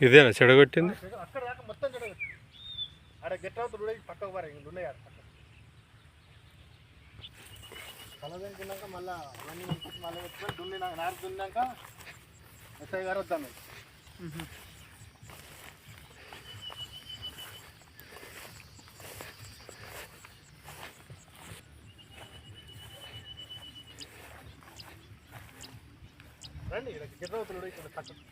ఇదేనా చెడగొట్టింది అక్కడ దాకా మొత్తం చెడ ఆడ గెట్ అవుతుంది కూడా పక్కకు పారా ఇంక ఉన్నాయి ఆడ పక్కకు కలదనుకున్నాక మళ్ళీ అవన్నీ పంపించి మళ్ళీ పెట్టుకొని దున్నినాక నారు దున్నాక ఎస్ఐ గారు వద్దాను రండి ఇక్కడ గెట్ అవుతుంది కూడా ఇక్కడ పక్కకు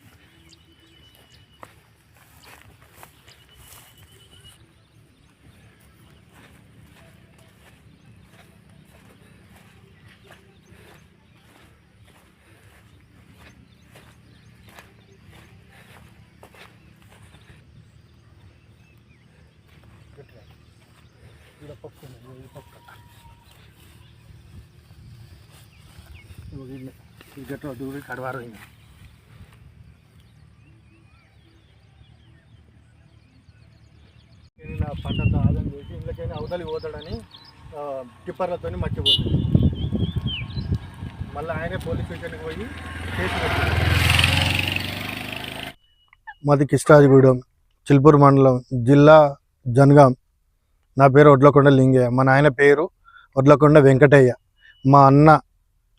పక్క ఈ పక్క ఈ దూరి కడవారు ఇంకా నేను నా పంటంతా ఆదాయం చేసి ఇళ్ళకైనా అవతలి పోతాడని టిప్పర్లతో మట్టి మళ్ళీ ఆయనే పోలీస్ స్టేషన్కి పోయి కేసు మాది కిష్టాజిగూడెం చిల్పూర్ మండలం జిల్లా జనగాం. నా పేరు వడ్లకొండ లింగయ్య. మా నాయన పేరు వడ్లకొండ వెంకటయ్య. మా అన్న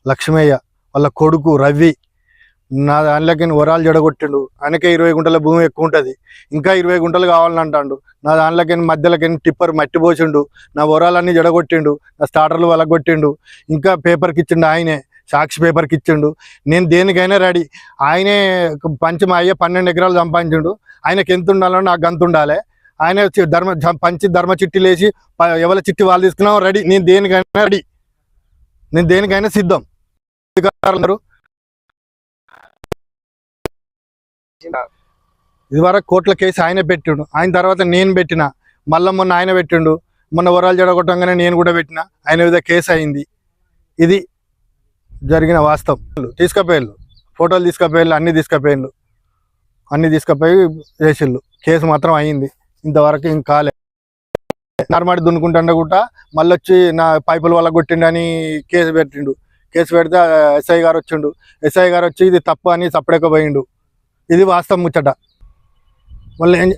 లక్ష్మయ్య వాళ్ళ కొడుకు రవి. నా దానిలోకి వరాలు జడగొట్టిండు. ఆయనకే ఇరవై గుంటల భూమి ఎక్కువ ఉంటుంది. ఇంకా ఇరవై గుంటలు కావాలని అంటాడు. నా దానిలోకి మధ్యలోకి టిప్పర్ మట్టి పోసిండు. నా వరాలన్నీ జడగొట్టిండు. నా స్టార్టర్లు వలగొట్టిండు. ఇంకా పేపర్కి ఇచ్చిండు ఆయనే. సాక్షి పేపర్కి ఇచ్చిండు. నేను దేనికైనా రెడీ. ఆయనే పంచి మా అయ్య పన్నెండు ఎకరాలు సంపాదించిండు. ఆయనకి ఎంత ఉండాలో నాకు అంత ఉండాలి. ఆయన వచ్చి ధర్మ పంచి ధర్మ చిట్టీలు వేసి ప- ఎవరి చిట్టి వాళ్ళు తీసుకున్నాం రెడీ. నేను దేనికైనా రెడీ. నేను దేనికైనా సిద్ధం. అధికారులు ఇదివరకు కోట్ల కేసు ఆయన పెట్టిండు. ఆయన తర్వాత నేను పెట్టిన. మళ్ళీ మొన్న ఆయన పెట్టిండు. మొన్న వరాలు జడగొట్టంగానే నేను కూడా పెట్టిన. ఆయన మీద కేసు అయింది. ఇది జరిగిన వాస్తవం. తీసుకుపోయాళ్ళు. ఫోటోలు తీసుకుపోయాళ్ళు అన్ని తీసుకుపోయాళ్ళు. అన్ని తీసుకుపోయి చేసిళ్ళు కేసు మాత్రం అయింది. ఇంతవరకు ఏం కాలే. నార్మాడి దున్నుకుంటుండే కూడా మళ్ళీ వచ్చి నా పైపుల వల్ల కొట్టిండని కేసు పెట్టిండు. కేసు పెడితే ఎస్ఐ గారు వచ్చిండు. ఎస్ఐ గారు వచ్చి ఇది తప్పు అని పోయిండు ఇది వాస్తవం ముచ్చట. మళ్ళీ ఏం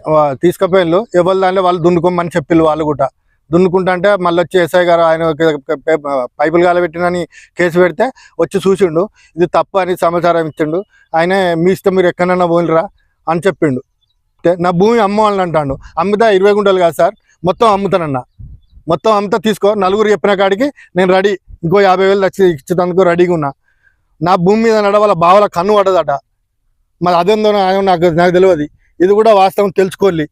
ఎవరి దాంట్లో వాళ్ళు దున్నుకోమని చెప్పిళ్ళు వాళ్ళు కూడా దున్నుకుంటా అంటే మళ్ళీ వచ్చి ఎస్ఐ గారు ఆయన పైపులు కాలబెట్టినని కేసు పెడితే వచ్చి చూసిండు. ఇది తప్పు అని సమాచారం ఇచ్చిండు. ఆయన మీ ఇష్టం మీరు ఎక్కడన్నా పోయినరా అని చెప్పిండు. నా భూమి అమ్మవాలని అంటాడు. అమ్మితే ఇరవై గుంటలు కాదు సార్ మొత్తం అమ్ముతానన్న. మొత్తం అమ్ముతా తీసుకో నలుగురు చెప్పిన కాడికి నేను రెడీ ఇంకో యాభై వేలు వచ్చి ఇచ్చేందుకు రెడీగా ఉన్నా. నా భూమి మీద నడవాల బావల కన్ను పడదట. మరి అదేందో నాకు నాకు తెలియదు. ఇది కూడా వాస్తవం తెలుసుకోవాలి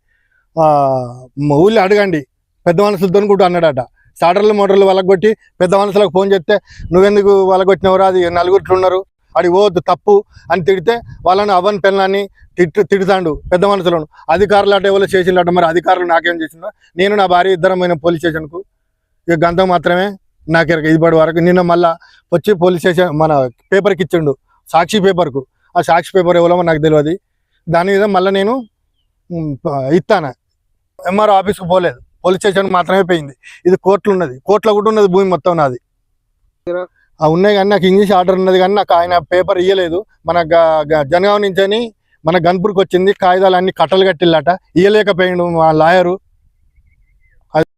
మా ఊళ్ళో అడగండి. పెద్ద మనుషులతో కూడా అన్నాడట. స్టార్టర్లు మోటార్లు వాళ్ళకొట్టి పెద్ద మనుషులకు ఫోన్ చేస్తే నువ్వెందుకు వాళ్ళకొచ్చినవరా అది నలుగురు ఉన్నారు అడి పోవద్దు తప్పు అని తిడితే వాళ్ళని అవన్ పిల్లని తిట్టు తిడుతాండు పెద్ద మనుషులను అధికారులు అట ఎవరు చేసిండట మరి అధికారులు నాకేం చేసిందో నేను నా భార్య ఇద్దరం పోయిన పోలీస్ స్టేషన్కు. ఇక గంతం మాత్రమే నాకు ఇది ఇదిపడి వరకు. నిన్న మళ్ళా వచ్చి పోలీస్ స్టేషన్ మన పేపర్కి ఇచ్చిండు సాక్షి పేపర్కు. ఆ సాక్షి పేపర్ ఎవరో నాకు తెలియదు దాని మీద మళ్ళీ నేను ఇస్తాను ఎంఆర్ ఆఫీస్కి పోలేదు. పోలీస్ స్టేషన్ మాత్రమే పోయింది. ఇది కోర్టులో ఉన్నది. కోర్టులో కూడా ఉన్నది భూమి మొత్తం నాది. ఉన్నాయి కానీ నాకు ఇంగ్లీష్ ఆర్డర్ ఉన్నది కానీ నాకు ఆయన పేపర్ ఇయ్యలేదు. మన గ- గ- జనగాం నుంచి అని మన గన్పూర్కి వచ్చింది కాగితాలు అన్ని కట్టలు కట్టిల్లట. ఇయ్యలేకపోయిండు మా లాయరు.